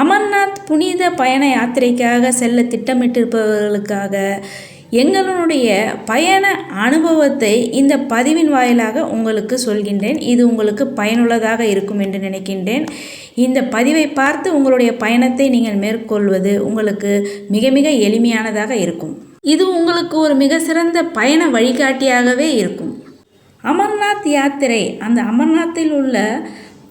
அமர்நாத் புனித பயண யாத்திரைக்காக செல்ல திட்டமிட்டிருப்பவர்களுக்காக எங்களுடைய பயண அனுபவத்தை இந்த பதிவின் வாயிலாக உங்களுக்கு சொல்கின்றேன். இது உங்களுக்கு பயனுள்ளதாக இருக்கும் என்று நினைக்கின்றேன். இந்த பதிவை பார்த்து உங்களுடைய பயணத்தை நீங்கள் மேற்கொள்வது உங்களுக்கு மிக மிக எளிமையானதாக இருக்கும். இது உங்களுக்கு ஒரு மிக சிறந்த பயண வழிகாட்டியாகவே இருக்கும். அமர்நாத் யாத்திரை அந்த அமர்நாத்தில் உள்ள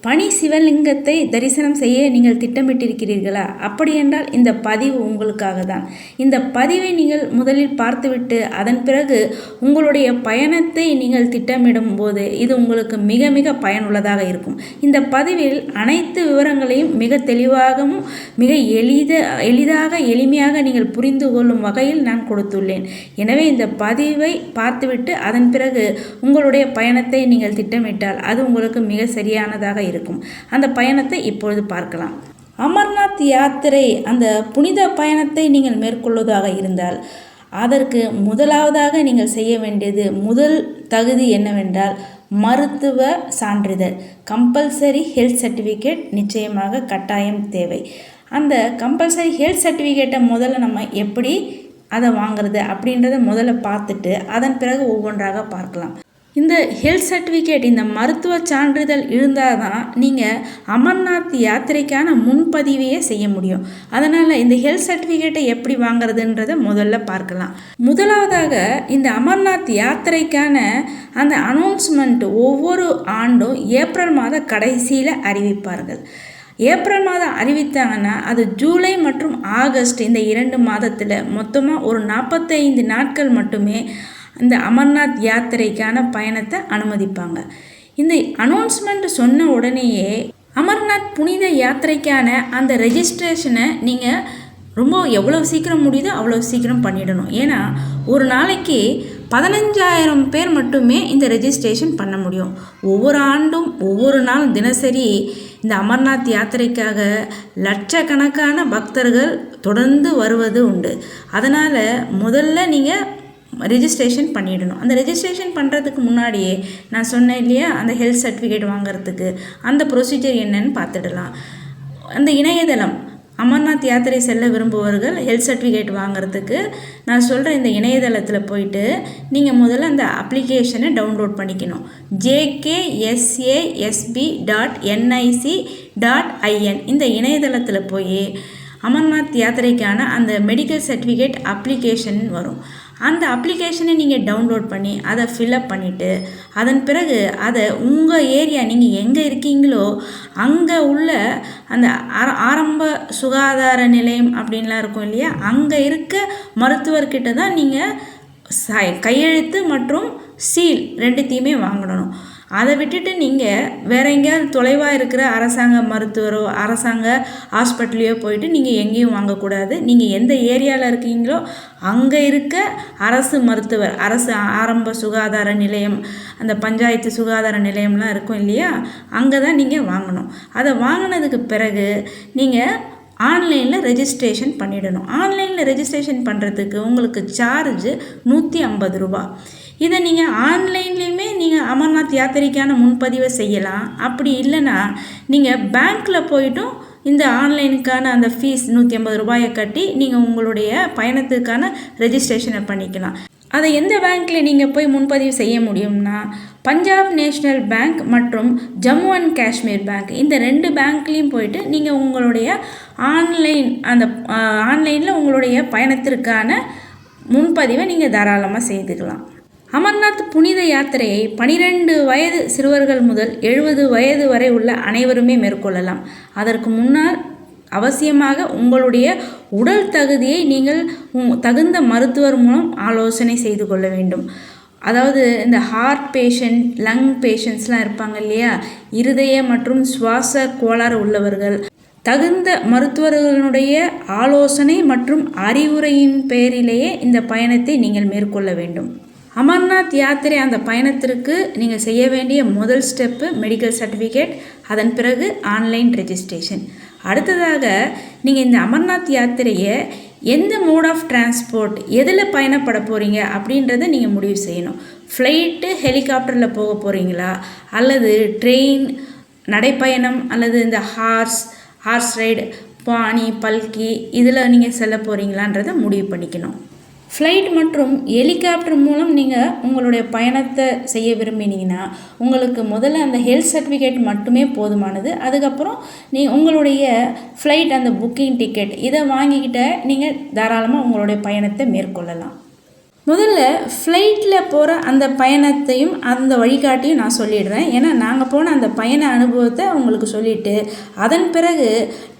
பனி சிவலிங்கத்தை தரிசனம் செய்ய நீங்கள் திட்டமிட்டிருக்கிறீர்களா? அப்படியென்றால் இந்த பதிவு உங்களுக்காக தான் இந்த பதிவை நீங்கள் முதலில் பார்த்துவிட்டு அதன் பிறகு உங்களுடைய பயணத்தை நீங்கள் திட்டமிடும் போது இது உங்களுக்கு மிக மிக பயனுள்ளதாக இருக்கும். இந்த பதிவில் அனைத்து விவரங்களையும் மிக தெளிவாகவும் மிக எளித எளிதாக எளிமையாக நீங்கள் புரிந்து கொள்ளும் வகையில் நான் கொடுத்துள்ளேன். எனவே இந்த பதிவை பார்த்துவிட்டு அதன் பிறகு உங்களுடைய பயணத்தை நீங்கள் திட்டமிட்டால் அது உங்களுக்கு மிக சரியானதாக இருக்கும். அந்த பயணத்தை இப்பொழுது பார்க்கலாம். அமர்நாத் யாத்திரை அந்த புனித பயணத்தை நீங்கள் மேற்கொள்வதாக இருந்தால் அதற்கு முதலாவதாக நீங்கள் செய்ய வேண்டியது முதல் தகுதி என்னவென்றால் மருத்துவ சான்றிதழ். கம்பல்சரி ஹெல்த் சர்டிஃபிகேட் நிச்சயமாக கட்டாயம் தேவை. அந்த கம்பல்சரி ஹெல்த் சர்டிஃபிகேட்டை முதல்ல நம்ம எப்படி அதை வாங்குறது அப்படின்றத முதல்ல பார்த்துட்டு அதன் பிறகு ஒவ்வொன்றாக பார்க்கலாம். இந்த ஹெல்த் சர்டிஃபிகேட் இந்த மருத்துவ சான்றிதழ் இருந்தால் தான் நீங்கள் அமர்நாத் யாத்திரைக்கான முன்பதிவையே செய்ய முடியும். அதனால் இந்த ஹெல்த் சர்டிஃபிகேட்டை எப்படி வாங்குறதுன்றதை முதல்ல பார்க்கலாம். முதலாவதாக இந்த அமர்நாத் யாத்திரைக்கான அந்த அனௌன்ஸ்மெண்ட் ஒவ்வொரு ஆண்டும் ஏப்ரல் மாத கடைசியில் அறிவிப்பார்கள். ஏப்ரல் மாதம் அறிவித்தாங்கன்னா அது ஜூலை மற்றும் ஆகஸ்ட் இந்த இரண்டு மாதத்தில் மொத்தமாக ஒரு நாற்பத்தைந்து நாட்கள் மட்டுமே இந்த அமர்நாத் யாத்திரைக்கான பயணத்தை அனுமதிப்பாங்க. இந்த அனௌன்ஸ்மெண்ட் சொன்ன உடனேயே அமர்நாத் புனித யாத்திரைக்கான அந்த ரெஜிஸ்ட்ரேஷனை நீங்கள் ரொம்ப எவ்வளோ சீக்கிரம் முடியுதோ அவ்வளோ சீக்கிரம் பண்ணிடணும். ஏன்னா ஒரு நாளைக்கு பதினஞ்சாயிரம் பேர் மட்டுமே இந்த ரெஜிஸ்ட்ரேஷன் பண்ண முடியும். ஒவ்வொரு ஆண்டும் ஒவ்வொரு நாள் தினசரி இந்த அமர்நாத் யாத்திரைக்காக லட்சக்கணக்கான பக்தர்கள் தொடர்ந்து வருவது உண்டு. அதனால் முதல்ல நீங்கள் ரெஜிஸ்ட்ரேஷன் பண்ணிடணும். அந்த ரெஜிஸ்ட்ரேஷன் பண்ணுறதுக்கு முன்னாடியே நான் சொன்னேன் இல்லையா அந்த ஹெல்த் சர்டிஃபிகேட் வாங்குறதுக்கு அந்த ப்ரொசீஜர் என்னன்னு பார்த்துடலாம். அந்த இணையதளம் அமர்நாத் யாத்திரை செல்ல விரும்புபவர்கள் ஹெல்த் சர்டிஃபிகேட் வாங்குறதுக்கு நான் சொல்கிற இந்த இணையதளத்தில் போயிட்டு நீங்கள் முதல்ல அந்த அப்ளிகேஷனை டவுன்லோட் பண்ணிக்கணும். JKSASP dot NIC dot IN இந்த இணையதளத்தில் போய் அமர்நாத் யாத்திரைக்கான அந்த மெடிக்கல் சர்டிஃபிகேட் அப்ளிகேஷன் வரும். அந்த அப்ளிகேஷனை நீங்கள் டவுன்லோட் பண்ணி அதை ஃபில்அப் பண்ணிவிட்டு அதன் பிறகு அதை உங்கள் ஏரியா நீங்கள் எங்கே இருக்கீங்களோ அங்கே உள்ள அந்த ஆர ஆரம்ப சுகாதார நிலையம் அப்படின்லாம் இருக்கும் இல்லையா? அங்கே இருக்க மருத்துவர்கிட்ட தான் நீங்கள் ச கையெழுத்து மற்றும் சீல் ரெண்டுத்தையுமே வாங்கணும். அதை விட்டுட்டு நீங்கள் வேற எங்கேயாவது தொலைவாக இருக்கிற அரசாங்க மருத்துவரோ அரசாங்க ஹாஸ்பிட்டலையோ போயிட்டு நீங்கள் எங்கேயும் வாங்கக்கூடாது. நீங்கள் எந்த ஏரியாவில் இருக்கீங்களோ அங்கே இருக்க அரசு மருத்துவர் அரசு ஆரம்ப சுகாதார நிலையம் அந்த பஞ்சாயத்து சுகாதார நிலையம்லாம் இருக்கும் இல்லையா? அங்கே தான் நீங்கள் வாங்கணும். அதை வாங்கினதுக்கு பிறகு நீங்கள் ஆன்லைனில் ரெஜிஸ்ட்ரேஷன் பண்ணிடணும். ஆன்லைனில் ரெஜிஸ்ட்ரேஷன் பண்ணுறதுக்கு உங்களுக்கு சார்ஜு நூற்றி ஐம்பது ரூபா இதை நீங்கள் ஆன்லைன்லேயுமே நீங்கள் அமர்நாத் யாத்திரைக்கான முன்பதிவை செய்யலாம். அப்படி இல்லைன்னா நீங்கள் பேங்க்கில் போயிட்டும் இந்த ஆன்லைனுக்கான அந்த ஃபீஸ் நூற்றி ஐம்பது ரூபாயை கட்டி நீங்கள் உங்களுடைய பயணத்துக்கான ரெஜிஸ்ட்ரேஷனை பண்ணிக்கலாம். அதை எந்த பேங்க்கில் நீங்கள் போய் முன்பதிவு செய்ய முடியும்னா பஞ்சாப் நேஷ்னல் பேங்க் மற்றும் ஜம்மு அண்ட் காஷ்மீர் பேங்க். இந்த ரெண்டு பேங்க்லேயும் போயிட்டு நீங்கள் உங்களுடைய ஆன்லைன் அந்த ஆன்லைனில் உங்களுடைய பயணத்திற்கான முன்பதிவை நீங்கள் தாராளமாக செய்துக்கலாம். அமர்நாத் புனித யாத்திரையை பனிரெண்டு வயது சிறுவர்கள் முதல் எழுபது வயது வரை உள்ள அனைவருமே மேற்கொள்ளலாம். அதற்கு முன்னால் அவசியமாக உங்களுடைய உடல் தகுதியை நீங்கள் தகுந்த மருத்துவர் மூலம் ஆலோசனை செய்து கொள்ள வேண்டும். அதாவது இந்த ஹார்ட் பேஷண்ட் லங் பேஷண்ட்ஸ்லாம் இருப்பாங்க இல்லையா? இருதய மற்றும் சுவாச கோளாறு உள்ளவர்கள். தகுந்த மருத்துவர்களுடைய ஆலோசனை மற்றும் அறிவுரையின் பெயரிலேயே இந்த பயணத்தை நீங்கள் மேற்கொள்ள வேண்டும். அமர்நாத் யாத்திரை அந்த பயணத்திற்கு நீங்கள் செய்ய வேண்டிய முதல் ஸ்டெப்பு மெடிக்கல் சர்டிஃபிகேட் அதன் பிறகு ஆன்லைன் ரெஜிஸ்ட்ரேஷன் அடுத்ததாக நீங்கள் இந்த அமர்நாத் யாத்திரையை எந்த மோட் ஆஃப் டிரான்ஸ்போர்ட் எதில் பயணப்பட போகிறீங்க அப்படின்றத நீங்கள் முடிவு செய்யணும். ஃப்ளைட்டு ஹெலிகாப்டரில் போக போகிறீங்களா அல்லது ட்ரெயின் நடைப்பயணம் அல்லது இந்த ஹார்ஸ் ஹார்ஸ் ரைடு பாணி பல்கி இதில் நீங்கள் செல்ல போகிறீங்களான்றதை முடிவு பண்ணிக்கணும். ஃப்ளைட் மற்றும் ஹெலிகாப்டர் மூலம் நீங்கள் உங்களுடைய பயணத்தை செய்ய விரும்பினீங்கன்னா உங்களுக்கு முதல்ல அந்த ஹெல்த் சர்டிஃபிகேட் மட்டுமே போதுமானது. அதுக்கப்புறம் நீ உங்களுடைய ஃப்ளைட் அந்த புக்கிங் டிக்கெட் இதை வாங்கிக்கிட்ட நீங்கள் தாராளமாக உங்களுடைய பயணத்தை மேற்கொள்ளலாம். முதல்ல ஃப்ளைட்டில் போகிற அந்த பயணத்தையும் அந்த வழிகாட்டியும் நான் சொல்லிடுறேன். ஏன்னா நாங்கள் போன அந்த பயண அனுபவத்தை உங்களுக்கு சொல்லிவிட்டு அதன் பிறகு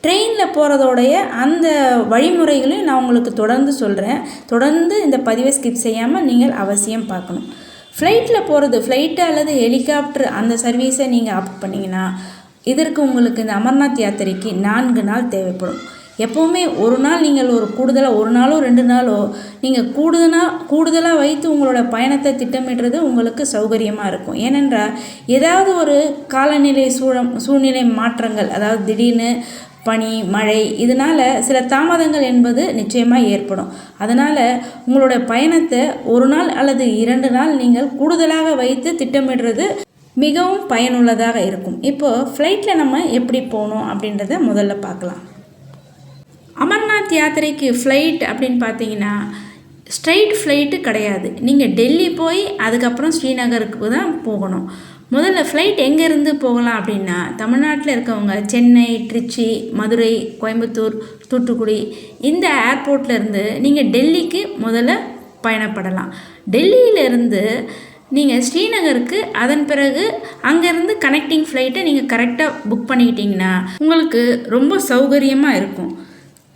ட்ரெயினில் போகிறதோடைய அந்த வழிமுறைகளையும் நான் உங்களுக்கு தொடர்ந்து சொல்கிறேன் தொடர்ந்து இந்த பதிவை ஸ்கிப் செய்யாமல் நீங்கள் அவசியம் பார்க்கணும். ஃப்ளைட்டில் போகிறது ஃப்ளைட்டு அல்லது ஹெலிகாப்டர் அந்த சர்வீஸை நீங்கள் ஆப்ட் பண்ணிங்கன்னா இதற்கு உங்களுக்கு இந்த அமர்நாத் யாத்திரைக்கு நான்கு நாள் தேவைப்படும். எப்போவுமே ஒரு நாள் நீங்கள் ஒரு கூடுதலாக ஒரு நாளோ ரெண்டு நாளோ நீங்கள் கூடுதலாக கூடுதலாக வைத்து உங்களோட பயணத்தை திட்டமிடுறது உங்களுக்கு சௌகரியமாக இருக்கும். ஏனென்றால் ஏதாவது ஒரு காலநிலை சூழம் சூழ்நிலை மாற்றங்கள் அதாவது திடீர்னு பனி மழை இதனால் சில தாமதங்கள் என்பது நிச்சயமாக ஏற்படும். அதனால் உங்களோட பயணத்தை ஒரு நாள் அல்லது இரண்டு நாள் நீங்கள் கூடுதலாக வைத்து திட்டமிடுறது மிகவும் பயனுள்ளதாக இருக்கும். இப்போது ஃப்ளைட்டில் நம்ம எப்படி போகணும் அப்படின்றத முதல்ல பார்க்கலாம். அமர்நாத் யாத்திரைக்கு ஃப்ளைட் அப்படின்னு பார்த்தீங்கன்னா ஸ்ட்ரைட் ஃப்ளைட்டு கிடையாது. நீங்கள் டெல்லி போய் அதுக்கப்புறம் ஸ்ரீநகருக்கு தான் போகணும். முதல்ல ஃப்ளைட் எங்கேருந்து போகலாம் அப்படின்னா தமிழ்நாட்டில் இருக்கவங்க சென்னை திருச்சி மதுரை கோயம்புத்தூர் தூத்துக்குடி இந்த ஏர்போர்ட்லேருந்து நீங்கள் டெல்லிக்கு முதல்ல பயணப்படலாம். டெல்லியிலேருந்து நீங்கள் ஸ்ரீநகருக்கு அதன் பிறகு அங்கேருந்து கனெக்டிங் ஃப்ளைட்டை நீங்கள் கரெக்டாக புக் பண்ணிக்கிட்டிங்கன்னா உங்களுக்கு ரொம்ப சௌகரியமாக இருக்கும்.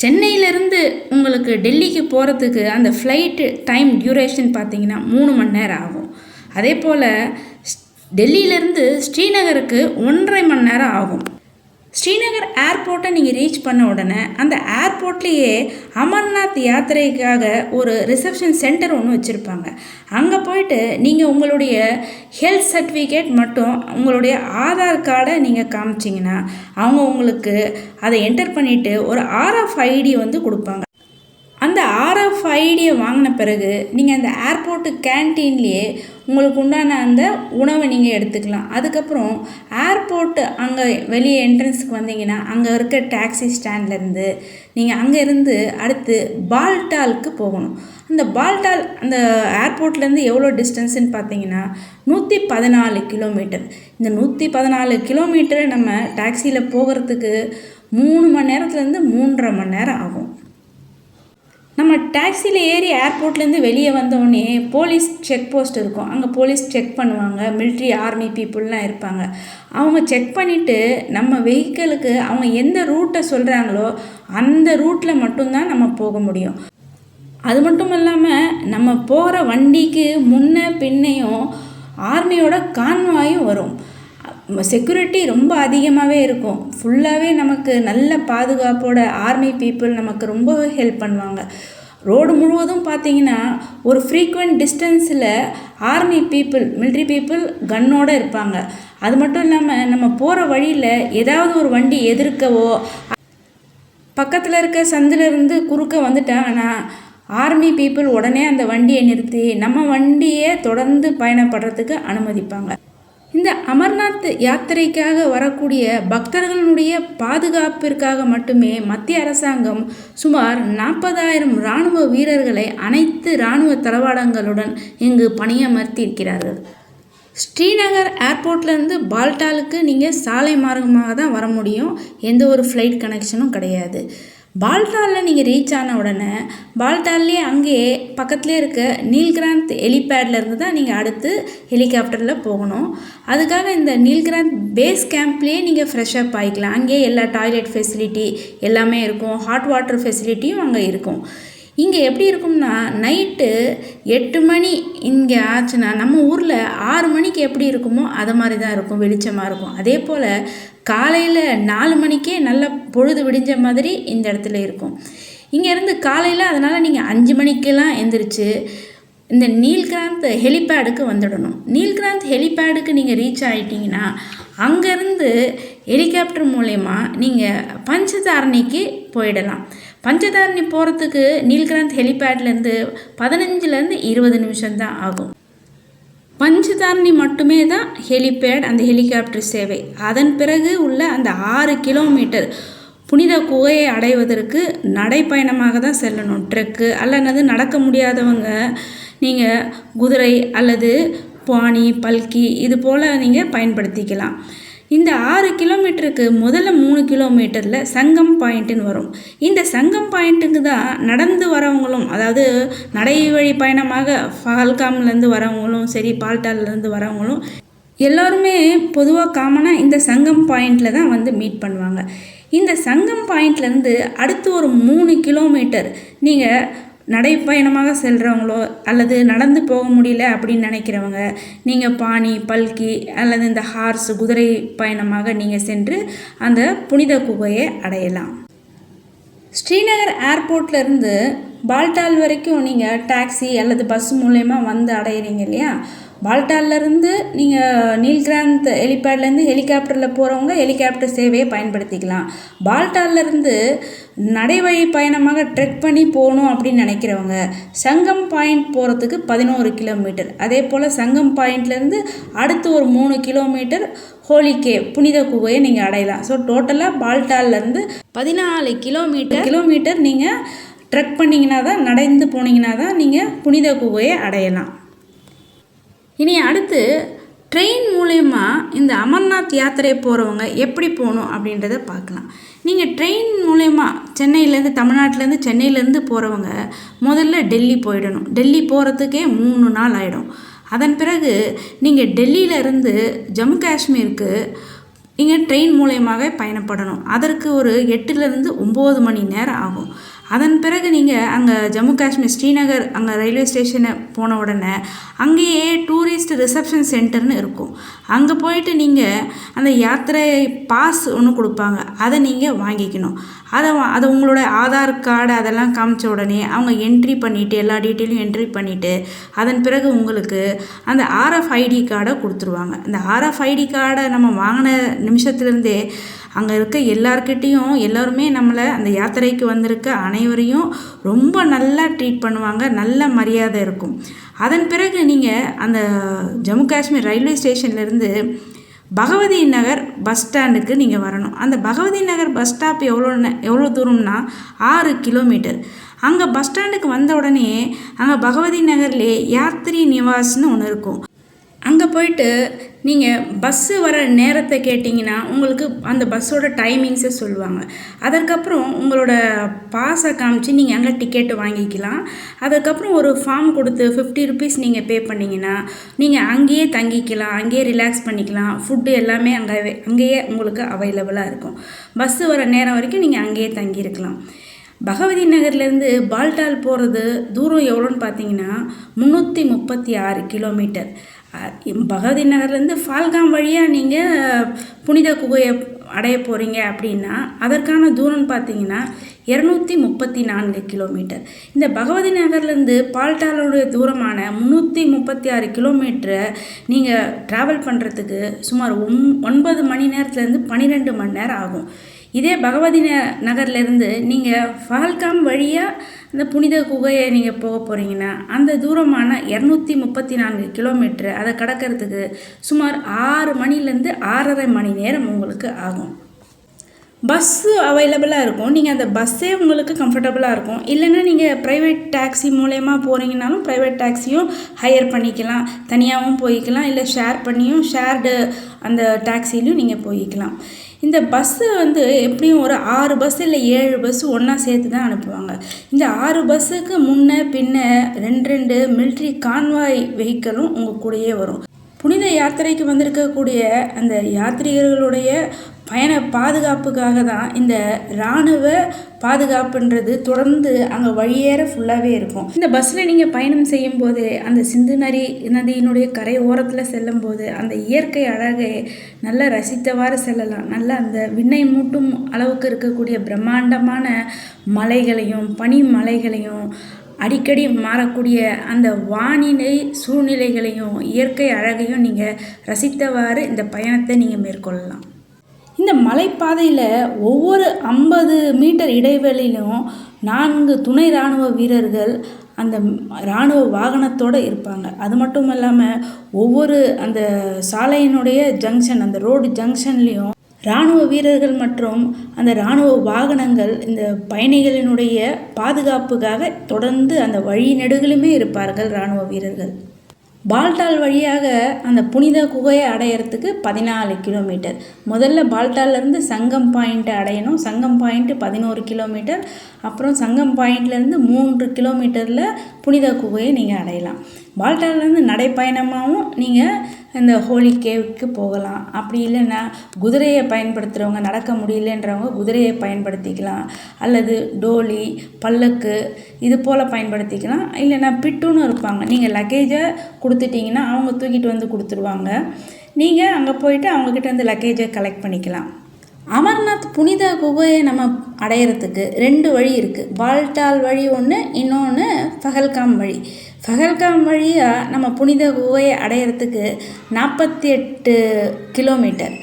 சென்னையிலேருந்து உங்களுக்கு டெல்லிக்கு போகிறதுக்கு அந்த ஃப்ளைட்டு டைம் டியூரேஷன் பார்த்தீங்கன்னா மூணு மணி நேரம் ஆகும். அதே போல் டெல்லியிலேருந்து ஸ்ரீநகருக்கு ஒன்றரை மணி நேரம் ஆகும். ஸ்ரீநகர் ஏர்போர்ட்டை நீங்கள் ரீச் பண்ண உடனே அந்த ஏர்போர்ட்லேயே அமர்நாத் யாத்திரைக்காக ஒரு ரிசப்ஷன் சென்டர் ஒன்று வச்சுருப்பாங்க. அங்கே போயிட்டு நீங்கள் உங்களுடைய ஹெல்த் சர்டிஃபிகேட் மட்டும் உங்களுடைய ஆதார் கார்டை நீங்கள் காமிச்சிங்கன்னா அவங்க உங்களுக்கு அதை என்டர் பண்ணிவிட்டு ஒரு ஆர்எஃப் ஐடி வந்து கொடுப்பாங்க. அந்த ஆர்எஃப் ஐடியை வாங்கின பிறகு நீங்கள் அந்த ஏர்போர்ட்டு கேன்டீன்லேயே உங்களுக்கு உண்டான அந்த உணவை நீங்கள் எடுத்துக்கலாம். அதுக்கப்புறம் ஏர்போர்ட்டு அங்கே வெளியே என்ட்ரன்ஸுக்கு வந்தீங்கன்னா அங்கே இருக்க டாக்ஸி ஸ்டாண்ட்லேருந்து நீங்கள் அங்கேருந்து அடுத்து பால்டாலுக்கு போகணும். அந்த பால்டால் அந்த ஏர்போர்ட்லேருந்து எவ்வளோ டிஸ்டன்ஸுன்னு பார்த்தீங்கன்னா நூற்றி பதினாலு கிலோமீட்டர் இந்த நூற்றி பதினாலு கிலோமீட்டரை நம்ம டாக்ஸியில் போகிறதுக்கு மூணு மணி நேரத்துலேருந்து மூன்றரை மணி நேரம் ஆகும். நம்ம டாக்ஸியில் ஏறி ஏர்போர்ட்லேருந்து வெளியே வந்தோடனே போலீஸ் செக் போஸ்ட் இருக்கும். அங்கே போலீஸ் செக் பண்ணுவாங்க. மிலிட்ரி ஆர்மி பீப்புளெலாம் இருப்பாங்க. அவங்க செக் பண்ணிவிட்டு நம்ம வெஹிக்கிளுக்கு அவங்க எந்த ரூட்டை சொல்கிறாங்களோ அந்த ரூட்டில் மட்டும்தான் நம்ம போக முடியும். அது மட்டும் இல்லாமல் நம்ம போகிற வண்டிக்கு முன்ன பின்னையும் ஆர்மியோட கான்வாயும் வரும். செக்யூரிட்டி ரொம்ப அதிகமாகவே இருக்கும். ஃபுல்லாகவே நமக்கு நல்ல பாதுகாப்போட ஆர்மி பீப்புள் நமக்கு ரொம்ப ஹெல்ப் பண்ணுவாங்க. ரோடு முழுவதும் பார்த்தீங்கன்னா ஒரு ஃப்ரீக்வெண்ட் டிஸ்டன்ஸில் ஆர்மி பீப்புள் மிலிட்ரி பீப்புள் கன்னோடு இருப்பாங்க. அது மட்டும் இல்லாமல் நம்ம போகிற வழியில் ஏதாவது ஒரு வண்டி எதிர்க்கவோ பக்கத்தில் இருக்க சந்திலிருந்து குறுக்க வந்துட்டாங்கன்னா ஆர்மி பீப்புள் உடனே அந்த வண்டியை நிறுத்தி நம்ம வண்டியே தொடர்ந்து பயணப்படுறதுக்கு அனுமதிப்பாங்க. இந்த அமர்நாத் யாத்திரைக்காக வரக்கூடிய பக்தர்களுடைய பாதுகாப்பிற்காக மட்டுமே மத்திய அரசாங்கம் சுமார் நாற்பதாயிரம் இராணுவ வீரர்களை அனைத்து இராணுவ தளவாடங்களுடன் இங்கு பணியமர்த்தி இருக்கிறார்கள் ஸ்ரீநகர் ஏர்போர்ட்லேருந்து பால்டாலுக்கு நீங்கள் சாலை மார்க்கமாக தான் வர முடியும். எந்த ஒரு ஃப்ளைட் கனெக்ஷனும் கிடையாது. பால்டாலில் நீங்கள் ரீச் ஆன உடனே பால்டால்லே அங்கேயே பக்கத்துலேயே இருக்க நீல்கிராந்த் ஹெலிபேட்ல இருந்து தான் நீங்கள் அடுத்து ஹெலிகாப்டரில் போகணும். அதுக்காக இந்த நீல்கிராந்த் பேஸ் கேம்ப்லேயே நீங்கள் ஃப்ரெஷ் அப் ஆகிக்கலாம் அங்கேயே எல்லா டாய்லெட் ஃபெசிலிட்டி எல்லாமே இருக்கும். ஹாட் வாட்டர் ஃபெசிலிட்டியும் அங்கே இருக்கும். இங்கே எப்படி இருக்கும்னா நைட்டு எட்டு மணி இங்கே ஆச்சுன்னா நம்ம ஊரில் ஆறு மணிக்கு எப்படி இருக்குமோ அதை மாதிரி தான் இருக்கும். வெளிச்சமாக இருக்கும். அதே போல் காலையில் நாலு மணிக்கே நல்ல பொழுது விடிஞ்ச மாதிரி இந்த இடத்துல இருக்கும். இங்கேருந்து காலையில் அதனால் நீங்கள் அஞ்சு மணிக்கெல்லாம் எந்திரிச்சு இந்த நீல்கிராந்த் ஹெலிபேடுக்கு வந்துடணும். நீல்கிராந்த் ஹெலிபேடுக்கு நீங்கள் ரீச் ஆகிட்டீங்கன்னா அங்கேருந்து ஹெலிகாப்டர் மூலயமா நீங்கள் பஞ்சதாரணிக்கு போயிடலாம். பஞ்சதாரணி போகிறதுக்கு நீல்கிராந்த் ஹெலிபேட்லேருந்து பதினஞ்சுலேருந்து இருபது நிமிஷம் தான் ஆகும். பஞ்சதாரணி மட்டுமே தான் ஹெலிபேட் அந்த ஹெலிகாப்டர் சேவை. அதன் பிறகு உள்ள அந்த ஆறு கிலோமீட்டர் புனித குகையை அடைவதற்கு நடைப்பயணமாக தான் செல்லணும். ட்ரெக்கு அல்லது நடக்க முடியாதவங்க நீங்கள் குதிரை அல்லது பாணி பல்கி இது போல் நீங்கள் பயன்படுத்திக்கலாம். இந்த ஆறு கிலோமீட்டருக்கு முதல்ல மூணு கிலோமீட்டரில் சங்கம் பாயிண்ட்டுன்னு வரும். இந்த சங்கம் பாயிண்ட்டுக்கு தான் நடந்து வரவங்களும் அதாவது நடை வழி பயணமாக ஃபால்காம்லேருந்து வரவங்களும் சரி பால்டால்லேருந்து வரவங்களும் எல்லோருமே பொதுவாக காமனாக இந்த சங்கம் பாயிண்டில் தான் வந்து மீட் பண்ணுவாங்க. இந்த சங்கம் பாயிண்ட்லேருந்து அடுத்து ஒரு மூணு கிலோமீட்டர் நீங்கள் நடைப்பயணமாக செல்கிறவங்களோ அல்லது நடந்து போக முடியல அப்படின்னு நினைக்கிறவங்க நீங்கள் பாணி பல்கி அல்லது இந்த ஹார்ஸ் குதிரை பயணமாக நீங்கள் சென்று அந்த புனித குகையை அடையலாம். ஸ்ரீநகர் ஏர்போர்ட்லேருந்து பால்டால் வரைக்கும் நீங்கள் டாக்ஸி அல்லது பஸ் மூலயமா வந்து அடையிறீங்க இல்லையா? பால்டால்லேருந்து நீங்கள் நீல்கிராந்த் ஹெலிபேட்லேருந்து ஹெலிகாப்டரில் போகிறவங்க ஹெலிகாப்டர் சேவையை பயன்படுத்திக்கலாம். பால்டால்லேருந்து நடைவழி பயணமாக ட்ரெக் பண்ணி போகணும் அப்படின்னு நினைக்கிறவங்க சங்கம் பாயிண்ட் போகிறதுக்கு பதினோரு கிலோமீட்டர். அதே போல் சங்கம் பாயிண்ட்லேருந்து அடுத்து ஒரு மூணு கிலோமீட்டர் ஹோலிகே புனித குகையை நீங்கள் அடையலாம். ஸோ டோட்டலாக பால்டால்லேருந்து பதினாலு கிலோமீட்டர் கிலோமீட்டர் நீங்கள் ட்ரெக் பண்ணிங்கன்னா தான் நடந்து போனீங்கன்னா தான் நீங்கள் புனித குகையை அடையலாம். இனி அடுத்து ட்ரெயின் மூலயமா இந்த அமர்நாத் யாத்திரை போகிறவங்க எப்படி போகணும் அப்படின்றத பார்க்கலாம். நீங்கள் ட்ரெயின் மூலயமா சென்னையிலேருந்து தமிழ்நாட்டிலேருந்து சென்னையிலேருந்து போகிறவங்க முதல்ல டெல்லி போயிடணும். டெல்லி போகிறதுக்கே மூணு நாள் ஆகிடும் அதன் பிறகு நீங்கள் டெல்லியிலேருந்து ஜம்மு காஷ்மீருக்கு நீங்கள் ட்ரெயின் மூலயமாக பயணப்படணும். அதற்கு ஒரு எட்டுலேருந்து ஒம்பது மணி நேரம் ஆகும். அதன் பிறகு நீங்கள் அங்கே ஜம்மு காஷ்மீர் ஸ்ரீநகர் அங்கே ரயில்வே ஸ்டேஷனை போன உடனே அங்கேயே டூரிஸ்ட் ரிசப்ஷன் சென்டர்னு இருக்கும். அங்கே போயிட்டு நீங்கள் அந்த யாத்திரை பாஸ் ஒன்று கொடுப்பாங்க. அதை நீங்கள் வாங்கிக்கணும். அதை அதை உங்களோட ஆதார் கார்டு அதெல்லாம் காமிச்ச உடனே அவங்க என்ட்ரி பண்ணிவிட்டு எல்லா டீட்டெயிலும் என்ட்ரி பண்ணிவிட்டு அதன் பிறகு உங்களுக்கு அந்த ஆர்எஃப் ஐடி கார்டை கொடுத்துருவாங்க. இந்த ஆர்எஃப்ஐடி கார்டை நம்ம வாங்கின நிமிஷத்துலேருந்தே அங்கே இருக்க எல்லார்கிட்டேயும் எல்லோருமே நம்மளை அந்த யாத்திரைக்கு வந்திருக்க அனைவரையும் ரொம்ப நல்லா ட்ரீட் பண்ணுவாங்க. நல்ல மரியாதை இருக்கும். அதன் பிறகு நீங்கள் அந்த ஜம்மு காஷ்மீர் ரயில்வே ஸ்டேஷன்லேருந்து பகவதி நகர் பஸ் ஸ்டாண்டுக்கு நீங்கள் வரணும். அந்த பகவதி நகர் பஸ் ஸ்டாப் எவ்வளோ எவ்வளோ தூரம்னா ஆறு கிலோமீட்டர். அங்கே பஸ் ஸ்டாண்டுக்கு வந்த உடனே அங்கே பகவதி நகர்லேயே யாத்திரி நிவாஸ்னு ஒன்று இருக்கும். அங்கே போயிட்டு நீங்கள் பஸ்ஸு வர நேரத்தை கேட்டிங்கன்னா உங்களுக்கு அந்த பஸ்ஸோட டைமிங்ஸை சொல்லுவாங்க. அதற்கப்புறம் உங்களோட பாஸை காமிச்சு நீங்கள் அங்கே டிக்கெட்டு வாங்கிக்கலாம். அதுக்கப்புறம் ஒரு ஃபார்ம் கொடுத்து ஃபிஃப்டி ருபீஸ் நீங்கள் பே பண்ணிங்கன்னா நீங்கள் அங்கேயே தங்கிக்கலாம் அங்கேயே ரிலாக்ஸ் பண்ணிக்கலாம். ஃபுட்டு எல்லாமே அங்கே அங்கேயே உங்களுக்கு அவைலபிளாக இருக்கும். பஸ்ஸு வர நேரம் வரைக்கும் நீங்கள் அங்கேயே தங்கியிருக்கலாம். பகவதி நகர்லேருந்து பால்டால் போகிறது தூரம் எவ்வளோன்னு பார்த்தீங்கன்னா முந்நூற்றி முப்பத்தி ஆறு கிலோமீட்டர் பகவதி நகர்லேருந்து ஃபால்காம் வழியாக நீங்கள் புனித குகையை அடைய போகிறீங்க அப்படின்னா அதற்கான தூரம்னு பார்த்தீங்கன்னா இரநூத்தி முப்பத்தி நான்கு கிலோமீட்டர். இந்த பகவதி நகர்லேருந்து பால்டாலோடைய தூரமான முந்நூற்றி முப்பத்தி ஆறு கிலோமீட்டரை நீங்கள் ட்ராவல் பண்ணுறதுக்கு சுமார் ஒன் ஒன்பது மணி நேரத்துலேருந்து பன்னிரெண்டு மணி நேரம் ஆகும். இதே பகவதி ந நகர்லேருந்து நீங்கள் ஃபால்காம் வழியாக இந்த புனித குகையை நீங்கள் போக போகிறீங்கன்னா அந்த தூரமான இரநூத்தி முப்பத்தி நான்கு கிலோமீட்ரு அதை கடக்கிறதுக்கு சுமார் ஆறு மணிலேருந்து ஆறரை மணி நேரம் உங்களுக்கு ஆகும். பஸ்ஸு அவைலபிளாக இருக்கும். நீங்கள் அந்த பஸ்ஸே உங்களுக்கு கம்ஃபர்டபுளாக இருக்கும். இல்லைன்னா நீங்கள் ப்ரைவேட் டாக்ஸி மூலயமா போகிறீங்கனாலும் ப்ரைவேட் டாக்ஸியும் ஹையர் பண்ணிக்கலாம். தனியாகவும் போய்க்கலாம். இல்லை ஷேர் பண்ணியும் ஷேர்டு அந்த டாக்ஸிலையும் நீங்கள் போய்க்கலாம். இந்த பஸ்ஸு வந்து எப்படியும் ஒரு ஆறு பஸ் இல்லை ஏழு பஸ் ஒன்றா சேர்த்து தான் அனுப்புவாங்க. இந்த ஆறு பஸ்ஸுக்கு முன்ன பின்ன ரெண்டு ரெண்டு மிலிட்ரி கான்வாய் வெஹிக்கிளும் உங்கள் கூடயே வரும். புனித யாத்திரைக்கு வந்திருக்கக்கூடிய அந்த யாத்ரீகர்களுடைய பயண பாதுகாப்புக்காக தான் இந்த இராணுவ பாதுகாப்புன்றது தொடர்ந்து அங்கே வழியேற ஃபுல்லாகவே இருக்கும். இந்த பஸ்ஸில் நீங்கள் பயணம் செய்யும்போது அந்த சிந்து நதி நதியினுடைய கரை ஓரத்தில் செல்லும் போது அந்த இயற்கை அழகை நல்லா ரசித்தவாறு செல்லலாம். நல்லா அந்த விண்ணை மூட்டும் அளவுக்கு இருக்கக்கூடிய பிரம்மாண்டமான மலைகளையும் பனி மலைகளையும் அடிக்கடி மாறக்கூடிய அந்த வானிலை சூழ்நிலைகளையும் இயற்கை அழகையும் நீங்கள் ரசித்தவாறு இந்த பயணத்தை நீங்கள் மேற்கொள்ளலாம். இந்த மலைப்பாதையில் ஒவ்வொரு ஐம்பது மீட்டர் இடைவெளியிலும் நான்கு துணை இராணுவ வீரர்கள் அந்த இராணுவ வாகனத்தோடு இருப்பாங்க. அது மட்டும் இல்லாமல் ஒவ்வொரு அந்த சாலையினுடைய ஜங்ஷன் அந்த ரோடு ஜங்ஷன்லேயும் இராணுவ வீரர்கள் மற்றும் அந்த இராணுவ வாகனங்கள் இந்த பயணிகளினுடைய பாதுகாப்புக்காக தொடர்ந்து அந்த வழி நெடுகிலுமே இருப்பார்கள் இராணுவ வீரர்கள். பால்டால் வழியாக அந்த புனித குகையை அடையிறதுக்கு பதினாலு கிலோமீட்டர். முதல்ல பால்டால்லேருந்து சங்கம் பாயிண்ட்டை அடையணும். சங்கம் பாயிண்ட்டு பதினோரு கிலோமீட்டர். அப்புறம் சங்கம் பாயிண்ட்லேருந்து மூன்று கிலோமீட்டரில் புனித குகையை நீங்கள் அடையலாம். பால்டால்லேருந்து நடைப்பயணமாகவும் நீங்கள் இந்த ஹோலி கேவுக்கு போகலாம். அப்படி இல்லைன்னா குதிரையை பயன்படுத்துகிறவங்க நடக்க முடியலன்றவங்க குதிரையை பயன்படுத்திக்கலாம். அல்லது டோலி பல்லக்கு இது போல் பயன்படுத்திக்கலாம். இல்லைன்னா பிட்டுன்னு இருப்பாங்க. நீங்கள் லக்கேஜை கொடுத்துட்டிங்கன்னா அவங்க தூக்கிட்டு வந்து கொடுத்துருவாங்க. நீங்கள் அங்கே போயிட்டு அவங்கக்கிட்ட வந்து லக்கேஜை கலெக்ட் பண்ணிக்கலாம். அமர்நாத் புனித குகையை நம்ம அடையிறதுக்கு ரெண்டு வழி இருக்குது பால்டால் வழி ஒன்று இன்னொன்று ஃபஹல்காம் வழி. பகல்காம் வழியாக நம்ம புனித குகையை அடையிறதுக்கு நாற்பத்தி எட்டு கிலோமீட்டர்.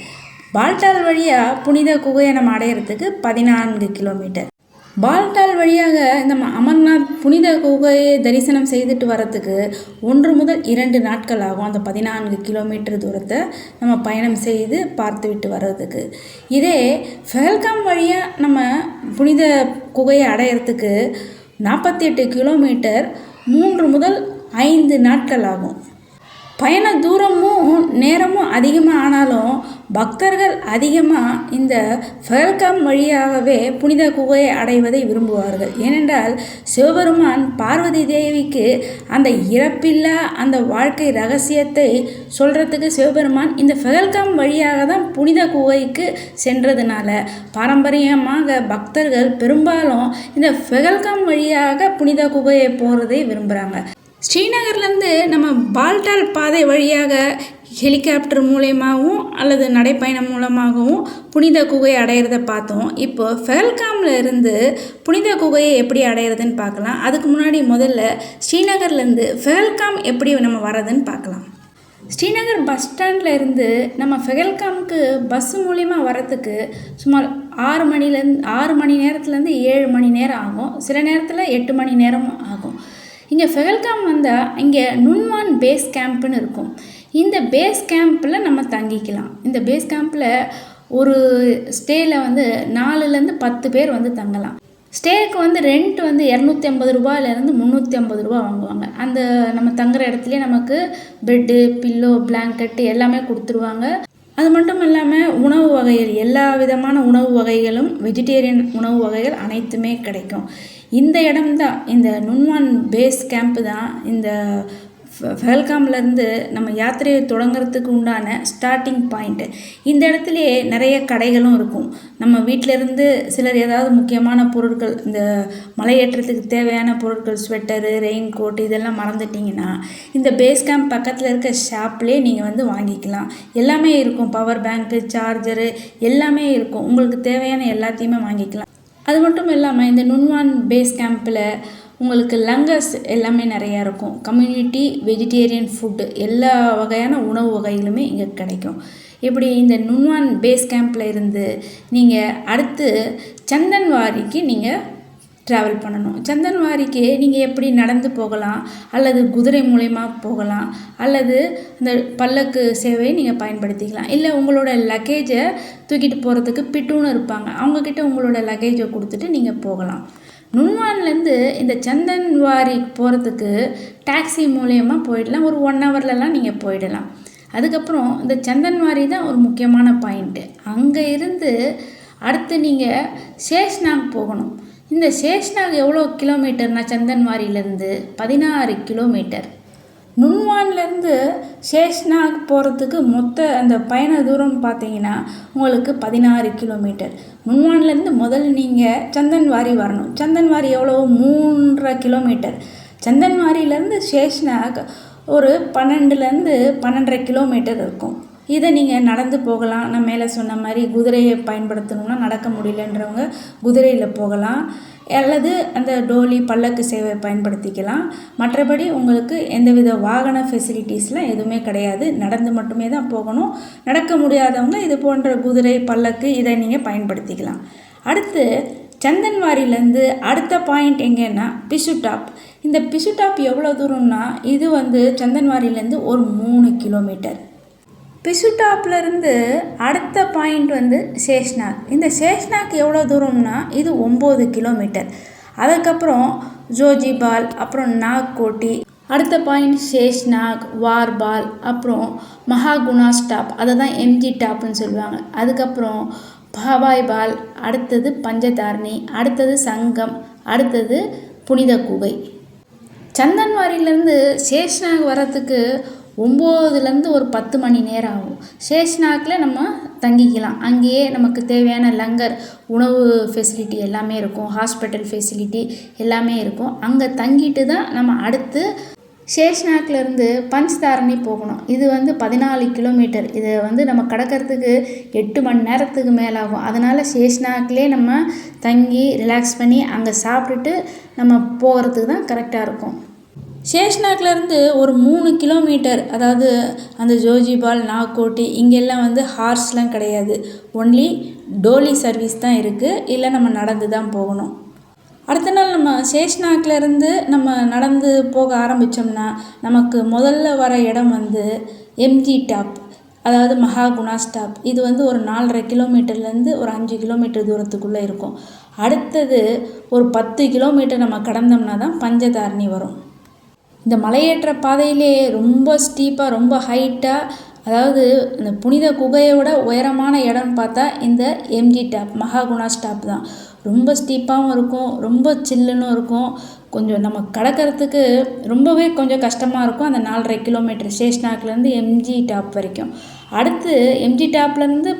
பால்டால் வழியாக புனித குகையை நம்ம அடையிறதுக்கு பதினான்கு கிலோமீட்டர். பால்டால் வழியாக இந்த அமர்நாத் புனித குகையை தரிசனம் செய்துட்டு வரத்துக்கு ஒன்று முதல் இரண்டு நாட்கள் ஆகும். அந்த பதினான்கு கிலோமீட்டர் தூரத்தை நம்ம பயணம் செய்து பார்த்துவிட்டு வர்றதுக்கு. இதே ஃபெல்காம் வழியாக நம்ம புனித குகையை அடையிறதுக்கு நாற்பத்தி எட்டு கிலோமீட்டர் மூன்று முதல் ஐந்து நாட்கள் ஆகும். பயண தூரமும் நேரமும் அதிகமாக ஆனாலும் பக்தர்கள் அதிகமாக இந்த ஃபெல்கம் வழியாகவே புனித குகையை அடைவதை விரும்புவார்கள். ஏனென்றால் சிவபெருமான் பார்வதி தேவிக்கு அந்த இறப்பில்லா அந்த வாழ்க்கை ரகசியத்தை சொல்கிறதுக்கு சிவபெருமான் இந்த ஃபெல்காம் வழியாக தான் புனித குகைக்கு சென்றதுனால பாரம்பரியமாக பக்தர்கள் பெரும்பாலும் இந்த ஃபெகல்கம் வழியாக புனித குகையை போகிறதை விரும்புகிறாங்க ஸ்ரீநகர்லேருந்து நம்ம பால்டால் பாதை வழியாக ஹெலிகாப்டர் மூலயமாகவும் அல்லது நடைப்பயணம் மூலமாகவும் புனித குகையை அடையிறத பார்த்தோம். இப்போ ஃபெல்காமில் இருந்து புனித குகையை எப்படி அடையிறதுன்னு பார்க்கலாம். அதுக்கு முன்னாடி முதல்ல ஸ்ரீநகர்லேருந்து ஃபெல்காம் எப்படி நம்ம வர்றதுன்னு பார்க்கலாம். ஸ்ரீநகர் பஸ் ஸ்டாண்டில் இருந்து நம்ம ஃபெகல்காமுக்கு பஸ் மூலிமா வரத்துக்கு சுமார் ஆறு மணிலேருந்து ஆறு மணி நேரத்துலேருந்து ஏழு மணி நேரம் ஆகும். சில நேரத்தில் எட்டு மணி நேரமும் ஆகும். இங்கே ஃபெகல்காம் வந்தால் இங்கே நுண்வான் பேஸ் கேம்ப்னு இருக்கும். இந்த பேஸ் கேம்பில் நம்ம தங்கிக்கலாம். இந்த பேஸ் கேம்பில் ஒரு ஸ்டேயில் வந்து நாலுலேருந்து பத்து பேர் வந்து தங்கலாம். ஸ்டேக்கு வந்து ரெண்ட் வந்து இரநூத்தி ஐம்பது ரூபாயிலேருந்து முந்நூற்றி ஐம்பது ரூபா வாங்குவாங்க. அந்த நம்ம தங்குற இடத்துலையே நமக்கு பெட்டு பில்லோ பிளாங்கெட்டு எல்லாமே கொடுத்துருவாங்க. அது மட்டும் இல்லாமல் உணவு வகைகள் எல்லா விதமான உணவு வகைகளும் வெஜிடேரியன் உணவு வகைகள் அனைத்துமே கிடைக்கும். இந்த இடம்தான் இந்த நுண்வான் பேஸ் கேம்ப்பு தான் இந்த ஃபெல்காம்லேருந்து நம்ம யாத்திரையை தொடங்குறதுக்கு உண்டான ஸ்டார்டிங் பாயிண்ட்டு இந்த இடத்துலையே நிறைய கடைகளும் இருக்கும். நம்ம வீட்டிலேருந்து சிலர் ஏதாவது முக்கியமான பொருட்கள் இந்த மலையேற்றத்துக்கு தேவையான பொருட்கள் ஸ்வெட்டரு ரெயின் கோட் இதெல்லாம் மறந்துட்டிங்கன்னா இந்த பேஸ் கேம்ப் பக்கத்தில் இருக்க ஷாப்லேயே நீங்கள் வந்து வாங்கிக்கலாம். எல்லாமே இருக்கும். பவர் பேங்க்கு சார்ஜரு எல்லாமே இருக்கும். உங்களுக்கு தேவையான எல்லாத்தையுமே வாங்கிக்கலாம். அது மட்டும் இல்லாமல் இந்த நுண்வான் பேஸ் கேம்பில் உங்களுக்கு லங்கர்ஸ் எல்லாமே நிறையா இருக்கும். கம்யூனிட்டி வெஜிடேரியன் ஃபுட்டு எல்லா வகையான உணவு வகைகளுமே இங்கே கிடைக்கும். இப்படி இந்த நுண்வான் பேஸ் கேம்பில் இருந்து நீங்கள் அடுத்து சந்தன்வாரிக்கு நீங்கள் ட்ராவல் பண்ணணும். சந்தன்வாரிக்கு நீங்கள் எப்படி நடந்து போகலாம்? அல்லது குதிரை மூலயமா போகலாம். அல்லது இந்த பல்லக்கு சேவையை நீங்கள் பயன்படுத்திக்கலாம். இல்லை உங்களோட லக்கேஜை தூக்கிட்டு போகிறதுக்கு பிட்டுன்னு இருப்பாங்க. அவங்கக்கிட்ட உங்களோட லக்கேஜை கொடுத்துட்டு நீங்கள் போகலாம். நுண்வான்லேருந்து இந்த சந்தன்வாரி போகிறதுக்கு டாக்ஸி மூலயமா போயிடலாம். ஒரு ஒன் ஹவர்லலாம் நீங்கள் போயிடலாம். அதுக்கப்புறம் இந்த சந்தன்வாரி தான் ஒரு முக்கியமான பாயிண்ட்டு அங்கே இருந்து அடுத்து நீங்கள் சேஷ்நாக் போகணும். இந்த சேஷ்நாக் எவ்வளோ கிலோமீட்டர்னா சந்தன்வாரியிலேருந்து? பதினாறு கிலோமீட்டர். நுண்வான்லேருந்து சேஷ்நாக் போகிறதுக்கு மொத்த அந்த பயண தூரம் பார்த்தீங்கன்னா உங்களுக்கு பதினாறு கிலோமீட்டர். நுண்வான்லேருந்து முதல்ல நீங்கள் சந்தன்வாரி வரணும். சந்தன்வாரி எவ்வளோ? மூன்றரை கிலோமீட்டர். சந்தன்வாரியிலேருந்து சேஷ்நாக் ஒரு பன்னெண்டுலேருந்து பன்னெண்டரை கிலோமீட்டர் இருக்கும். இதை நீங்கள் நடந்து போகலாம். நான் மேலே சொன்ன மாதிரி குதிரையை பயன்படுத்தணும்னா நடக்க முடியலன்றவங்க குதிரையில் போகலாம். அல்லது அந்த டோலி பல்லக்கு சேவை பயன்படுத்திக்கலாம். மற்றபடி உங்களுக்கு எந்தவித வாகன ஃபெசிலிட்டிஸ்லாம் எதுவுமே கிடையாது. நடந்து மட்டுமே தான் போகணும். நடக்க முடியாதவங்க இது போன்ற குதிரை பல்லக்கு இதை நீங்கள் பயன்படுத்திக்கலாம். அடுத்து சந்தன்வாரிலேருந்து அடுத்த பாயிண்ட் எங்கன்னா பிசுடாப் இந்த பிசுடாப் எவ்வளோ தூரம்னா இது வந்து சந்தன்வாரிலேருந்து ஒரு மூணு கிலோமீட்டர். பிசுடாப்லேருந்து அடுத்த பாயிண்ட் வந்து சேஷ்நாக். இந்த சேஷ்நாக் எவ்வளோ தூரம்னா இது ஒம்பது கிலோமீட்டர் அதுக்கப்புறம் ஜோஜிபால் அப்புறம் நாக்கோட்டி அடுத்த பாயிண்ட் சேஷ்நாக் வார்பால் அப்புறம் மகாகுணா ஸ்டாப். அதை தான் எம்ஜி டாப்னு சொல்லுவாங்க. அதுக்கப்புறம் பாபாய் பால் அடுத்தது பஞ்சதாரணி அடுத்தது சங்கம் அடுத்தது புனித குகை. சந்தன்வாரியிலேருந்து சேஷ்நாக் வரத்துக்கு ஒம்போதுலேருந்து ஒரு பத்து மணி நேரம் ஆகும். சேஷ்நாக்கில் நம்ம தங்கிக்கலாம். அங்கேயே நமக்கு தேவையான லங்கர் உணவு ஃபெசிலிட்டி எல்லாமே இருக்கும். ஹாஸ்பிட்டல் ஃபெசிலிட்டி எல்லாமே இருக்கும். அங்கே தங்கிட்டு தான் நம்ம அடுத்து சேஷ்நாக்லேருந்து பஞ்ச்தாரணி போகணும். இது வந்து பதினாலு கிலோமீட்டர். இதை வந்து நம்ம கடக்கிறதுக்கு எட்டு மணி நேரத்துக்கு மேலாகும். அதனால் சேஷ்நாக்லே நம்ம தங்கி ரிலாக்ஸ் பண்ணி அங்கே சாப்பிட்டுட்டு நம்ம போகிறதுக்கு தான் கரெக்டாக இருக்கும். சேஷ்நாக்லேருந்து ஒரு மூணு கிலோமீட்டர் அதாவது அந்த ஜோஜிபால் நாகோட்டி இங்கெல்லாம் வந்து ஹார்ஸ்லாம் கிடையாது. ஒன்லி டோலி சர்வீஸ் தான் இருக்குது இல்லை நம்ம நடந்து தான் போகணும். அடுத்த நாள் நம்ம சேஷ்நாக்லேருந்து நம்ம நடந்து போக ஆரம்பித்தோம்னா நமக்கு முதல்ல வர இடம் வந்து எம்ஜி டாப் அதாவது மகாகுணா ஸ்டாப். இது வந்து ஒரு நாலரை கிலோமீட்டர்லேருந்து ஒரு அஞ்சு கிலோமீட்டர் தூரத்துக்குள்ளே இருக்கும். அடுத்தது ஒரு பத்து கிலோமீட்டர் நம்ம கடந்தோம்னா தான் பஞ்சதாரணி வரும். இந்த மலையேற்ற பாதையிலே ரொம்ப ஸ்டீப்பாக ரொம்ப ஹைட்டாக அதாவது இந்த புனித குகையை விட உயரமான இடம்னு பார்த்தா இந்த எம்ஜி டாப் மகாகுணா ஸ்டாப் தான். ரொம்ப ஸ்டீப்பாகவும் இருக்கும் ரொம்ப சில்லுன்னு இருக்கும். கொஞ்சம் நம்ம கடக்கிறதுக்கு ரொம்பவே கொஞ்சம் கஷ்டமாக இருக்கும் அந்த நாலரை கிலோமீட்டர் சேஷ்நாக்லேருந்து எம்ஜி டாப் வரைக்கும். அடுத்து எம்ஜி டாப்லேருந்து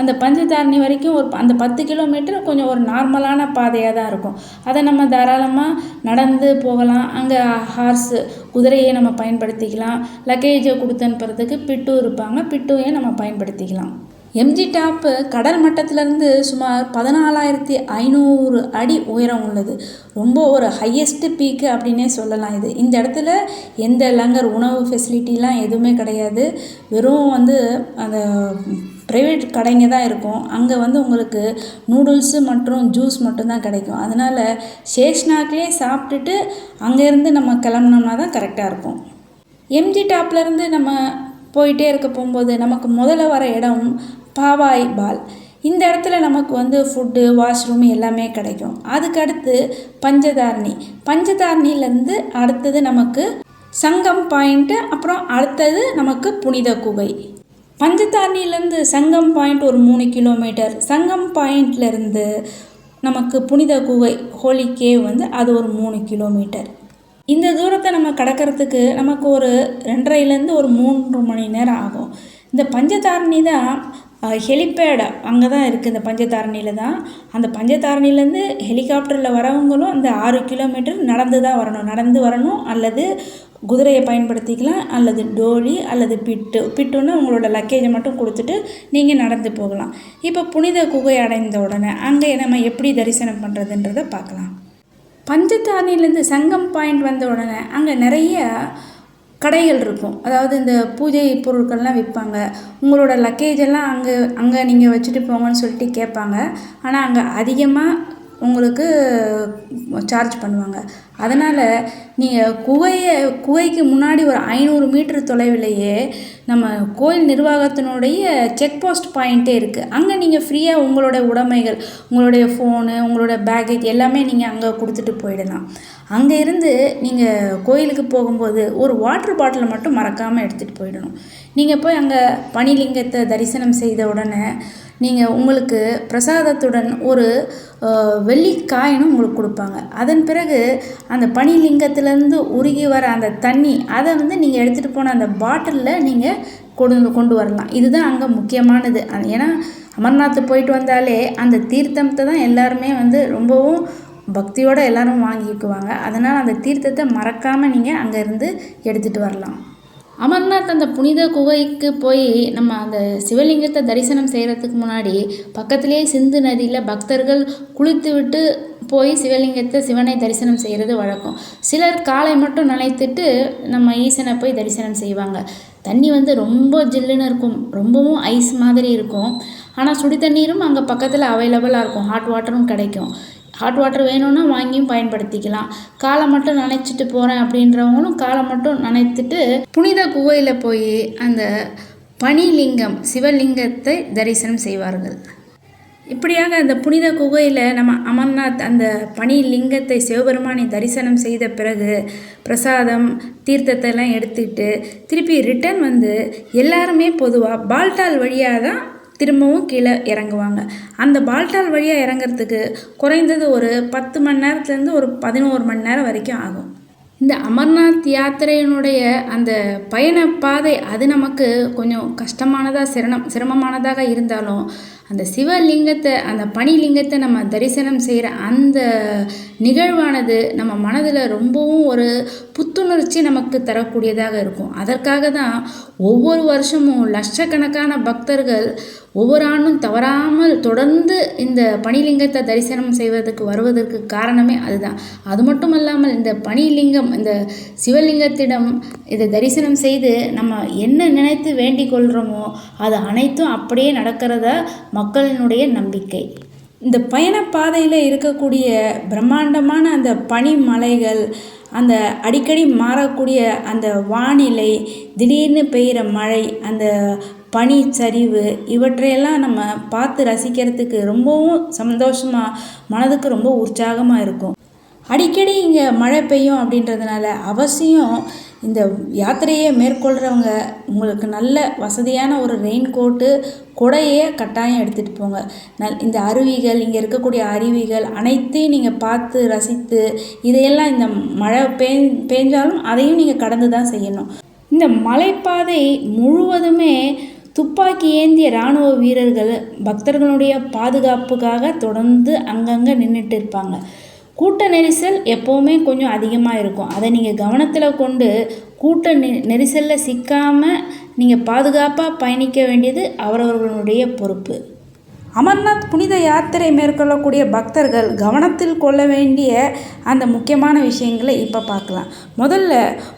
அந்த பஞ்சதாரணி வரைக்கும் ஒரு அந்த பத்து கிலோமீட்டர் கொஞ்சம் ஒரு நார்மலான பாதையாக தான் இருக்கும். அதை நம்ம தாராளமாக நடந்து போகலாம். அங்கே ஹார்ஸு குதிரையை நம்ம பயன்படுத்திக்கலாம். லக்கேஜை கொடுத்து அனுப்புறதுக்கு பிட்டு இருப்பாங்க. பிட்டுவையும் நம்ம பயன்படுத்திக்கலாம். எம்ஜி டாப்பு கடல் மட்டத்திலேருந்து சுமார் பதினாலாயிரத்தி ஐநூறு அடி உயரம் உள்ளது. ரொம்ப ஒரு ஹையஸ்ட்டு பீக்கு அப்படின்னே சொல்லலாம் இது. இந்த இடத்துல எந்த லங்கர் உணவு ஃபெசிலிட்டிலாம் எதுவுமே கிடையாது. வெறும் வந்து அந்த ப்ரைவேட் கடைங்க தான் இருக்கும். அங்கே வந்து உங்களுக்கு நூடுல்ஸு மற்றும் ஜூஸ் மட்டும்தான் கிடைக்கும். அதனால் சேஷ்நாக்லேயே சாப்பிட்டுட்டு அங்கேருந்து நம்ம கிளம்புனோம்னா தான் கரெக்டாக இருக்கும். எம்ஜி டாப்லேருந்து நம்ம போயிட்டே இருக்க போகும்போது நமக்கு முதல்ல வர இடம் பாவாய் பால். இந்த இடத்துல நமக்கு வந்து ஃபுட்டு வாஷ்ரூம் எல்லாமே கிடைக்கும். அதுக்கடுத்து பஞ்சதாரணி. பஞ்சதாரணிலேருந்து அடுத்தது நமக்கு சங்கம் பாயிண்ட்டு அப்புறம் அடுத்தது நமக்கு புனித குகை. பஞ்சதாரணிலேருந்து சங்கம் பாயிண்ட் ஒரு மூணு கிலோமீட்டர். சங்கம் பாயிண்ட்லேருந்து நமக்கு புனித குகை ஹோலி கேவ் வந்து அது ஒரு மூணு கிலோமீட்டர். இந்த தூரத்தை நம்ம கடக்கிறதுக்கு நமக்கு ஒரு ரெண்டரைலேருந்து ஒரு மூன்று மணி நேரம் ஆகும். இந்த பஞ்சதாரணி தான் ஹெலிபேடு அங்கே தான் இருக்குது இந்த பஞ்சதாரணியில் தான். அந்த பஞ்சதாரணிலேருந்து ஹெலிகாப்டரில் வரவங்களும் அந்த ஆறு கிலோமீட்டர் நடந்து தான் வரணும். நடந்து வரணும் அல்லது குதிரையை பயன்படுத்திக்கலாம் அல்லது டோலி அல்லது பிட்டு. பிட்டுன்னு உங்களோட லக்கேஜை மட்டும் கொடுத்துட்டு நீங்கள் நடந்து போகலாம். இப்போ புனித குகை அடைந்த உடனே அங்கே நம்ம எப்படி தரிசனம் பண்ணுறதுன்றதை பார்க்கலாம். பஞ்சதாரணிலேருந்து சங்கம் பாயிண்ட் வந்த உடனே அங்கே நிறைய கடைகள் இருக்கும். அதாவது இந்த பூஜை பொருட்கள்லாம் விற்பாங்க. உங்களோட லக்கேஜ் எல்லாம் அங்கே அங்கே நீங்கள் வச்சுட்டு போங்கன்னு சொல்லிட்டு கேட்பாங்க. ஆனால் அங்கே அதிகமாக உங்களுக்கு சார்ஜ் பண்ணுவாங்க. அதனால் நீங்கள் குகையை குகைக்கு முன்னாடி ஒரு ஐநூறு மீட்டர் தொலைவிலேயே நம்ம கோயில் நிர்வாகத்தினுடைய செக் போஸ்ட் பாயிண்ட்டே இருக்குது அங்கே நீங்கள் ஃப்ரீயாக உங்களோட உடைமைகள் உங்களுடைய ஃபோனு உங்களோட பேக்கேஜ் எல்லாமே நீங்கள் அங்கே கொடுத்துட்டு போயிடலாம். அங்கே இருந்து நீங்கள் கோயிலுக்கு போகும்போது ஒரு வாட்டர் பாட்டிலை மட்டும் மறக்காமல் எடுத்துகிட்டு போயிடணும். நீங்கள் போய் அங்கே பனிலிங்கத்தை தரிசனம் செய்த உடனே நீங்கள் உங்களுக்கு பிரசாதத்துடன் ஒரு வெள்ளி காயினும் உங்களுக்கு கொடுப்பாங்க. அதன் பிறகு அந்த பனிலிங்கத்திலேருந்து உருகி வர அந்த தண்ணி அதை வந்து நீங்கள் எடுத்துகிட்டு போன அந்த பாட்டிலில் நீங்கள் கொண்டு கொண்டு வரலாம். இதுதான் அங்கே முக்கியமானது. ஏன்னா அமர்நாத் போயிட்டு வந்தாலே அந்த தீர்த்தத்தை தான் எல்லாருமே வந்து ரொம்பவும் பக்தியோடு எல்லோரும் வாங்கிக்குவாங்க. அதனால் அந்த தீர்த்தத்தை மறக்காமல் நீங்கள் அங்கேருந்து எடுத்துகிட்டு வரலாம். அமர்நாத் அந்த புனித குகைக்கு போய் நம்ம அந்த சிவலிங்கத்தை தரிசனம் செய்கிறதுக்கு முன்னாடி பக்கத்திலே சிந்து நதியில் பக்தர்கள் குளித்து விட்டு போய் சிவலிங்கத்தை சிவனை தரிசனம் செய்கிறது வழக்கம். சிலர் காலை மட்டும் நினைத்துட்டு நம்ம ஈசனை போய் தரிசனம் செய்வாங்க. தண்ணி வந்து ரொம்ப ஜில்லுன்னு இருக்கும். ரொம்பவும் ஐஸ் மாதிரி இருக்கும். ஆனால் சுடி தண்ணீரும் அங்கே பக்கத்தில் அவைலபிளாக இருக்கும். ஹாட் வாட்டரும் கிடைக்கும். ஹாட் வாட்டர் வேணும்னா வாங்கியும் பயன்படுத்திக்கலாம். காலை மட்டும் நனைச்சிட்டு போகிறேன் அப்படின்றவங்களும் காலை மட்டும் நனைத்துட்டு புனித குகையில் போய் அந்த பனிலிங்கம் சிவலிங்கத்தை தரிசனம் செய்வார்கள். இப்படியாக அந்த புனித குகையில் நம்ம அமர்நாத் அந்த பனிலிங்கத்தை சிவபெருமானை தரிசனம் செய்த பிறகு பிரசாதம் தீர்த்தத்தை எல்லாம் எடுத்துக்கிட்டு திருப்பி ரிட்டர்ன் வந்து எல்லாருமே பொதுவாக பால்டால் வழியாக தான் திரும்பவும் கீழே இறங்குவாங்க. அந்த பால்டால் வழியாக இறங்குறதுக்கு குறைந்தது ஒரு பத்து மணி நேரத்துலேருந்து ஒரு பதினோரு மணி நேரம் வரைக்கும் ஆகும். இந்த அமர்நாத் யாத்திரையினுடைய அந்த பயணப்பாதை அது நமக்கு கொஞ்சம் கஷ்டமானதாக சிரமம் சிரமமானதாக இருந்தாலும் அந்த சிவலிங்கத்தை அந்த பனிலிங்கத்தை நம்ம தரிசனம் செய்கிற அந்த நிகழ்வானது நம்ம மனதில் ரொம்பவும் ஒரு புத்துணர்ச்சி நமக்கு தரக்கூடியதாக இருக்கும். அதற்காக தான் ஒவ்வொரு வருஷமும் லட்சக்கணக்கான பக்தர்கள் ஒவ்வொரு ஆண்டும் தவறாமல் தொடர்ந்து இந்த பனிலிங்கத்தை தரிசனம் செய்வதற்கு வருவதற்கு காரணமே அதுதான். அது மட்டும் இல்லாமல் இந்த பனிலிங்கம் இந்த சிவலிங்கத்திடம் இதை தரிசனம் செய்து நம்ம என்ன நினைத்து வேண்டிக் கொள்கிறோமோ அது அனைத்தும் அப்படியே நடக்கிறத மக்களினுடைய நம்பிக்கை. இந்த பயணப்பாதையில் இருக்கக்கூடிய பிரம்மாண்டமான அந்த பனிமலைகள் அந்த அடிக்கடி மாறக்கூடிய அந்த வானிலை திடீர்னு பெய்கிற மழை அந்த பனிச்சரிவு இவற்றையெல்லாம் நம்ம பார்த்து ரசிக்கிறதுக்கு ரொம்பவும் சந்தோஷமாக மனதுக்கு ரொம்ப உற்சாகமாக இருக்கும். அடிக்கடி இங்கே மழை பெய்யும் அப்படின்றதுனால அவசியம் இந்த யாத்திரையை மேற்கொள்கிறவங்க உங்களுக்கு நல்ல வசதியான ஒரு ரெயின் கோட்டு கொடையே கட்டாயம் எடுத்துகிட்டு போங்க. நல் இந்த அருவிகள் இங்கே இருக்கக்கூடிய அருவிகள் அனைத்தையும் நீங்கள் பார்த்து ரசித்து இதையெல்லாம் இந்த மழை பேஞ் பேஞ்சாலும் அதையும் நீங்கள் கடந்து தான் செய்யணும். இந்த மலைப்பாதை முழுவதுமே துப்பாக்கி ஏந்திய இராணுவ வீரர்கள் பக்தர்களுடைய பாதுகாப்புக்காக தொடர்ந்து அங்கங்கே நின்றுட்டு இருப்பாங்க. கூட்ட நெரிசல் எப்போவுமே கொஞ்சம் அதிகமாக இருக்கும். அதை நீங்கள் கவனத்தில் கொண்டு கூட்ட நெ நெரிசலில் சிக்காமல் நீங்கள் பாதுகாப்பாக பயணிக்க வேண்டியது அவரவர்களுடைய பொறுப்பு. அமர்நாத் புனித யாத்திரை மேற்கொள்ளக்கூடிய பக்தர்கள் கவனத்தில் கொள்ள வேண்டிய அந்த முக்கியமான விஷயங்களை இப்போ பார்க்கலாம். முதல்ல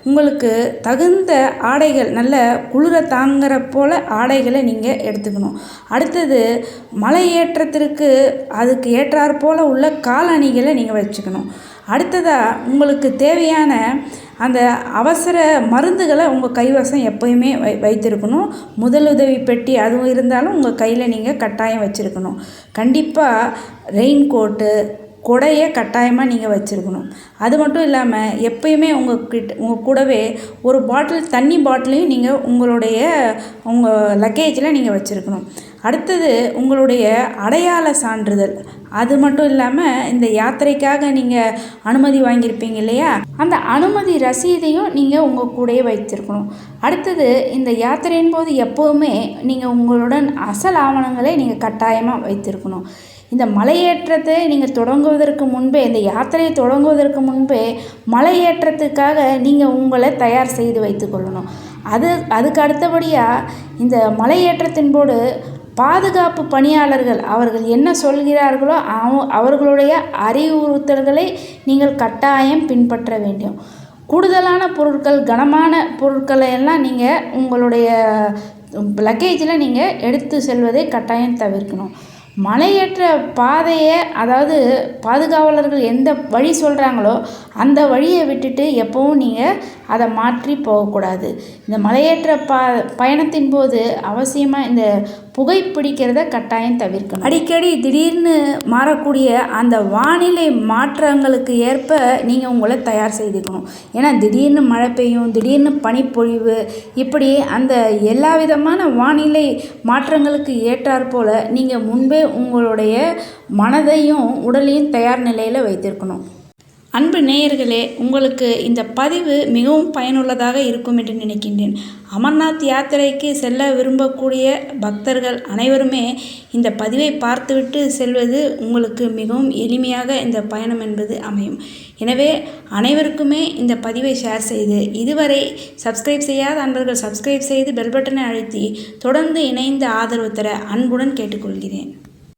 உங்களுக்கு தகுந்த ஆடைகள் நல்ல குளிர தாங்குற போல் ஆடைகளை நீங்கள் எடுத்துக்கணும். அடுத்தது மலை ஏற்றத்திற்கு அதுக்கு ஏற்றாற் போல் உள்ள காலணிகளை நீங்கள் வச்சுக்கணும். அடுத்ததாக உங்களுக்கு தேவையான அந்த அவசர மருந்துகளை உங்கள் கைவசம் எப்போயுமே வை வைத்திருக்கணும். முதலுதவி பெட்டி அதுவும் இருந்தாலும் உங்கள் கையில் நீங்கள் கட்டாயம் வச்சுருக்கணும். கண்டிப்பாக ரெயின் கோட்டு கொடையை கட்டாயமாக நீங்கள் வச்சுருக்கணும். அது மட்டும் இல்லாமல் எப்பயுமே உங்கள் கிட்ட உங்கள் கூடவே ஒரு பாட்டில் தண்ணி பாட்டிலையும் நீங்கள் உங்களுடைய உங்கள் லக்கேஜில் நீங்கள் வச்சுருக்கணும். அடுத்தது உங்களுடைய அடையாள சான்றிதழ். அது மட்டும் இல்லாமல் இந்த யாத்திரைக்காக நீங்கள் அனுமதி வாங்கியிருப்பீங்க இல்லையா? அந்த அனுமதி ரசீதையும் நீங்கள் உங்கள் கூடயே வைத்திருக்கணும். அடுத்தது இந்த யாத்திரையின் போது எப்போவுமே நீங்கள் உங்களுடன் அசல் ஆவணங்களை நீங்கள் கட்டாயமாக வைத்திருக்கணும். இந்த மலையேற்றத்தை நீங்கள் தொடங்குவதற்கு முன்பே இந்த யாத்திரையை தொடங்குவதற்கு முன்பே மலையேற்றத்துக்காக நீங்கள் உங்களை தயார் செய்து வைத்துக்கொள்ளணும் அது அதுக்கு அடுத்தபடியாக இந்த மலையேற்றத்தின் போது பாதுகாப்பு பணியாளர்கள் அவர்கள் என்ன சொல்கிறார்களோ அவ அவர்களுடைய அறிவுறுத்தல்களை நீங்கள் கட்டாயம் பின்பற்ற வேண்டும். கூடுதலான பொருட்கள் கனமான பொருட்களை எல்லாம் நீங்கள் உங்களுடைய லக்கேஜில் நீங்கள் எடுத்து செல்வதை கட்டாயம் தவிர்க்கணும். மலையேற்ற பாதையை அதாவது பாதுகாவலர்கள் எந்த வழி சொல்கிறாங்களோ அந்த வழியை விட்டுட்டு எப்போவும் நீங்கள் அதை மாற்றி போகக்கூடாது. இந்த மலையேற்ற பா பயணத்தின் போது அவசியமாக இந்த புகைப்பிடிக்கிறத கட்டாயம் தவிர்க்கணும். அடிக்கடி திடீர்னு மாறக்கூடிய அந்த வானிலை மாற்றங்களுக்கு ஏற்ப நீங்கள் உங்களை தயார் செய்துக்கணும். ஏன்னா திடீர்னு மழை பெய்யும் திடீர்னு பனிப்பொழிவு இப்படி அந்த எல்லா விதமான வானிலை மாற்றங்களுக்கு ஏற்றாற்போல் நீங்கள் முன்பே உங்களுடைய மனதையும் உடலையும் தயார் நிலையில் வைத்திருக்கணும். அன்பு நேயர்களே உங்களுக்கு இந்த பதிவு மிகவும் பயனுள்ளதாக இருக்கும் என்று நினைக்கின்றேன். அமர்நாத் யாத்திரைக்கு செல்ல விரும்பக்கூடிய பக்தர்கள் அனைவருமே இந்த பதிவை பார்த்துவிட்டு செல்வது உங்களுக்கு மிகவும் எளிமையாக இந்த பயணம் என்பது அமையும். எனவே அனைவருக்குமே இந்த பதிவை ஷேர் செய்து இதுவரை சப்ஸ்கிரைப் செய்யாத அன்பர்கள் சப்ஸ்கிரைப் செய்து பெல் பட்டனை அழுத்தி தொடர்ந்து இணைந்து ஆதரவு தர அன்புடன் கேட்டுக்கொள்கிறேன்.